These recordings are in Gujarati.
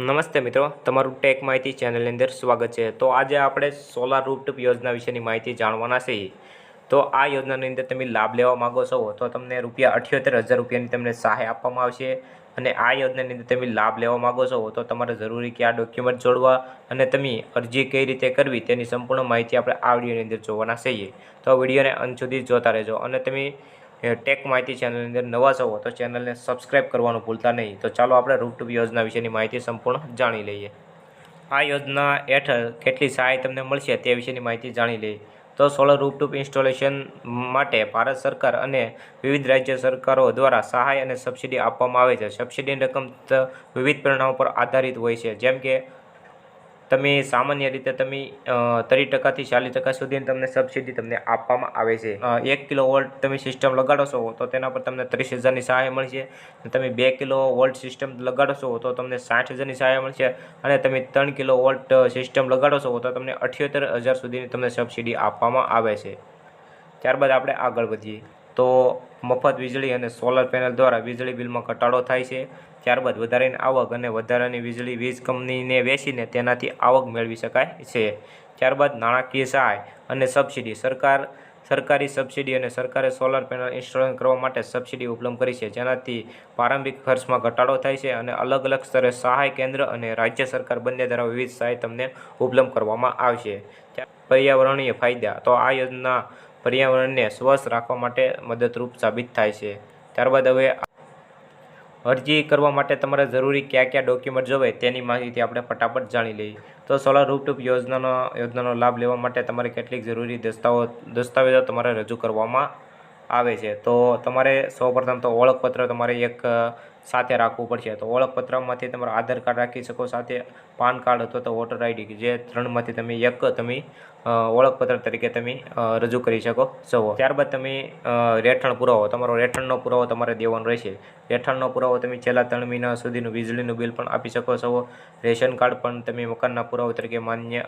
નમસ્તે મિત્રો, તમારું ટેક માહિતી ચેનલની અંદર સ્વાગત છે. તો આજે આપણે સોલાર રૂપટોપ યોજના વિશેની માહિતી જાણવાના છીએ. તો આ યોજનાની અંદર તમે લાભ લેવા માગો છો, તો તમને રૂપિયા અઠ્યોતેર હજાર રૂપિયાની તમને સહાય આપવામાં આવશે અને આ યોજનાની અંદર તમે લાભ લેવા માગો છો, તો તમારે જરૂરી કયા ડોક્યુમેન્ટ જોડવા અને તમે અરજી કઈ રીતે કરવી તેની સંપૂર્ણ માહિતી આપણે આ વિડીયોની અંદર જોવાના છીએ. તો વિડીયોને અંત સુધી જોતા રહેજો અને તમે ટેક માહિતી ચેનલની અંદર નવા સૌ તો ચેનલને સબસ્ક્રાઇબ કરવાનું ભૂલતા નહીં. તો ચાલો આપણે રૂપટૂપ યોજના વિશેની માહિતી સંપૂર્ણ જાણી લઈએ. આ યોજના હેઠળ કેટલી સહાય તમને મળશે તે વિશેની માહિતી જાણી લઈએ. તો સોલર રૂપટૂપ ઇન્સ્ટોલેશન માટે ભારત સરકાર અને વિવિધ રાજ્ય સરકારો દ્વારા સહાય અને સબસિડી આપવામાં આવે છે. સબસિડીની રકમ વિવિધ પરિણામો પર આધારિત હોય છે. જેમ કે તમે સામાન્ય રીતે તમે ત્રીસ ટકાથી ચાલીસ ટકા સુધીની તમને સબસિડી તમને આપવામાં આવે છે. એક કિલો વોલ્ટ તમે સિસ્ટમ લગાડો તો તેના પર તમને ત્રીસ હજારની સહાય મળશે. તમે બે કિલો વોલ્ટ સિસ્ટમ લગાડો છો, તો તમને સાઠ હજારની સહાય મળશે. અને તમે ત્રણ કિલો વોલ્ટ સિસ્ટમ લગાડો છો, તો તમને અઠ્યોતેર હજાર સુધીની તમને સબસિડી આપવામાં આવે છે. ત્યારબાદ આપણે આગળ વધીએ. તો મફત વીજળી અને સોલર પેનલ દ્વારા વીજળી બિલમાં ઘટાડો થાય છે. ત્યારબાદ વધારાની આવક અને વધારાની વીજળી વીજ કંપનીને વેચીને તેનાથી આવક મેળવી શકાય છે. ત્યારબાદ નાણાકીય સહાય અને સબસિડી. સરકાર, સરકારી સબસિડી અને સરકારે સોલર પેનલ ઇન્સ્ટોલ કરવા માટે સબસિડી ઉપલબ્ધ કરી છે. જેનાથી પ્રારંભિક ખર્ચમાં ઘટાડો થાય છે અને અલગ અલગ સ્તરે સહાય કેન્દ્ર અને રાજ્ય સરકાર બંને દ્વારા વિવિધ સહાય તમને ઉપલબ્ધ કરવામાં આવશે. પર્યાવરણીય ફાયદા. તો આ યોજના પર્યાવરણને સ્વસ્થ રાખવા માટે મદદરૂપ સાબિત થાય છે. ત્યારબાદ હવે અરજી કરવા માટે તમારે જરૂરી કયા કયા ડોક્યુમેન્ટ જોવે તેની માહિતી આપણે ફટાફટ જાણી લઈએ. તો સોલાર રૂપટૂપ યોજનાનો યોજનાનો લાભ લેવા માટે તમારે કેટલીક જરૂરી દસ્તાવો દસ્તાવેજો તમારે રજૂ કરવામાં આવે છે. તો તમારે સૌપ્રથમ તો ઓળખપત્ર તમારે એક સાથે રાખવું પડશે. તો ઓળખપત્રમાંથી તમારે આધાર કાર્ડ રાખી શકો, સાથે પાન કાર્ડ અથવા તો વોટર આઈડી જે ત્રણમાંથી તમે એક તમે ઓળખપત્ર તરીકે તમે રજૂ કરી શકો છો. ત્યારબાદ તમે રહેઠાણ પુરાવો. તમારો રહેઠાણનો પુરાવો તમારે દેવાનો રહેશે. રહેઠાણનો પુરાવો તમે છેલ્લા ત્રણ મહિના સુધીનું વીજળીનું બિલ પણ આપી શકો છો. રેશન કાર્ડ પણ તમે મકાનના પુરાવા તરીકે માન્ય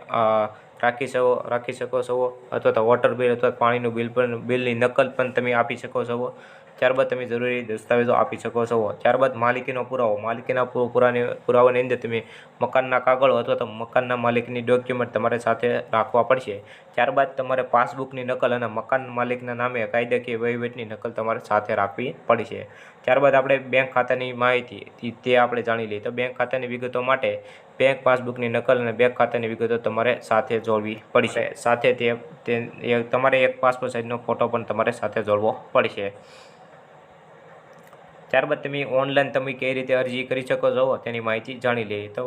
રાખી શકો રાખી શકો છો. અથવા તો વોટર બિલ અથવા પાણીનું બિલ પણ બિલની નકલ પણ તમે આપી શકો છો. ત્યારબાદ તમે જરૂરી દસ્તાવેજો આપી શકો છો. ત્યારબાદ માલિકીનો પુરાવો. માલિકીના પુરાવાની પુરાવાની અંદર તમે મકાનના કાગળો અથવા તો મકાનના માલિકની ડોક્યુમેન્ટ તમારે સાથે રાખવા પડશે. ત્યારબાદ તમારે પાસબુકની નકલ અને મકાન માલિકના નામે કાયદાકીય વહીવટની નકલ તમારે સાથે રાખવી પડશે. ત્યારબાદ આપણે બેંક ખાતાની માહિતી, તે આપણે જાણી લઈએ. તો બેંક ખાતાની વિગતો માટે બેંક પાસબુકની નકલ અને બેંક ખાતાની વિગતો તમારે સાથે જોડવી પડશે. સાથે તે તમારે એક પાસપોર્ટ સાઇઝનો ફોટો પણ તમારે સાથે જોડવો પડશે. ત્યારબાદ તમે ઓનલાઈન તમે કઈ રીતે અરજી કરી શકો છો તેની માહિતી જાણી લઈએ તો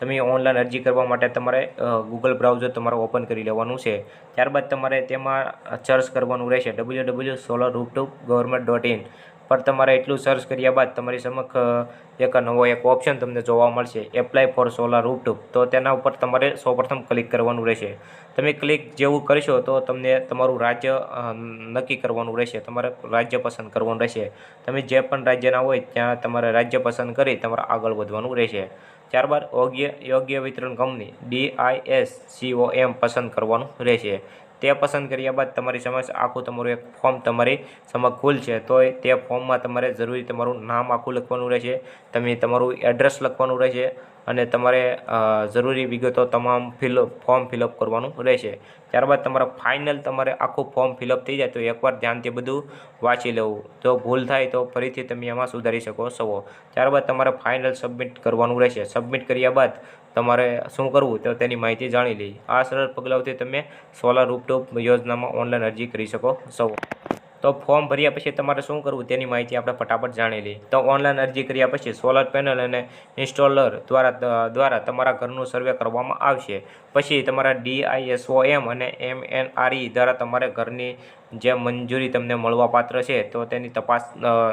તમે ઓનલાઈન અરજી કરવા માટે તમારે ગૂગલ બ્રાઉઝર તમારે ઓપન કરી લેવાનું છે. ત્યારબાદ તમારે તેમાં સર્ચ કરવાનું રહેશે. W W solar rooftop government dot in પર તમારે એટલું સર્ચ કર્યા બાદ તમારી સમક્ષ એક નવો એક ઓપ્શન તમને જોવા મળશે. એપ્લાય ફોર સોલાર રૂપટૂપ તો તેના ઉપર તમારે સૌપ્રથમ ક્લિક કરવાનું રહેશે. તમે ક્લિક જેવું કરશો તો તમને તમારું રાજ્ય નક્કી કરવાનું રહેશે. તમારે રાજ્ય પસંદ કરવાનું રહેશે. તમે જે પણ રાજ્યના હોય ત્યાં તમારે રાજ્ય પસંદ કરી તમારે આગળ વધવાનું રહેશે. ત્યારબાદ યોગ્ય યોગ્ય વિતરણ કંપની ડીઆઈએસ એમ પસંદ કરવાનું રહેશે. તે પસંદ કર્યા બાદ તમારી સમક્ષ આખું તમારું એક ફોર્મ તમારી સમક્ષ ખુલશે તો તે ફોર્મમાં તમારે જરૂરી તમારું નામ આખું લખવાનું રહેશે. તમે તમારું એડ્રેસ લખવાનું રહેશે અને તમારે જરૂરી વિગતો તમામ ફિલઅપ ફોર્મ ફિલઅપ કરવાનું રહેશે. ત્યારબાદ તમારા ફાઇનલ તમારે આખું ફોર્મ ફિલઅપ થઈ જાય તો એકવાર ધ્યાનથી બધું વાંચી લેવું. જો ભૂલ થાય તો ફરીથી તમે એમાં સુધારી શકો છો. ત્યારબાદ તમારે ફાઇનલ સબમિટ કરવાનું રહેશે. સબમિટ કર્યા બાદ તમારે શું કરવું તો તેની માહિતી જાણી લઈ. આ સરળ પગલાઓથી તમે સોલાર રૂપટોપ યોજનામાં ઓનલાઈન અરજી કરી શકો છો. તો ફોર્મ ભર્યા પછી તમારે શું કરવું તેની માહિતી આપણે ફટાફટ જાણી લઈએ તો ઓનલાઈન અરજી કર્યા પછી સોલર પેનલ અને ઇન્સ્ટોલર દ્વારા દ્વારા તમારા ઘરનું સર્વે કરવામાં આવશે. પછી તમારા ડીઆઈએસઓએમ અને એમએનઆરઈ દ્વારા તમારે ઘરની જે મંજૂરી તમને મળવાપાત્ર છે, તો તેની તપાસ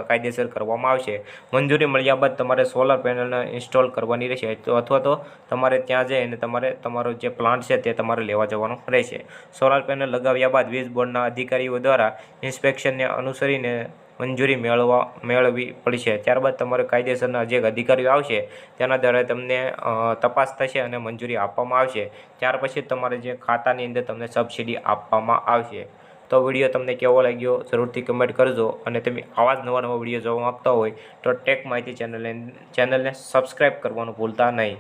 કાયદેસર કરવામાં આવશે. મંજૂરી મળ્યા બાદ તમારે સોલર પેનલને ઇન્સ્ટોલ કરવાની રહેશે, તો અથવા તો તમારે ત્યાં જઈને તમારે તમારો જે પ્લાન્ટ છે તે તમારે લેવા જવાનો રહેશે. સોલાર પેનલ લગાવ્યા બાદ વીજ બોર્ડના અધિકારીઓ દ્વારા ઇન્સ્પેક્શનને અનુસરીને મંજૂરી મેળવવા, મેળવવી પડશે. ત્યારબાદ તમારે કાયદેસરના જે અધિકારીઓ આવશે, તેના દ્વારા તમને તપાસ થશે અને મંજૂરી આપવામાં આવશે. ત્યાર પછી તમારે જે ખાતાની અંદર તમને સબસિડી આપવામાં આવશે. તો વીડિયો તમને કેવો લાગ્યો જરૂરથી કમેન્ટ કરજો. અને તમે આવા જ નવા નવા વીડિયો જોવા માગતા હોય તો ટેક માહિતી ચેનલને ચેનલને સબસ્ક્રાઈબ કરવાનું ભૂલતા નહીં.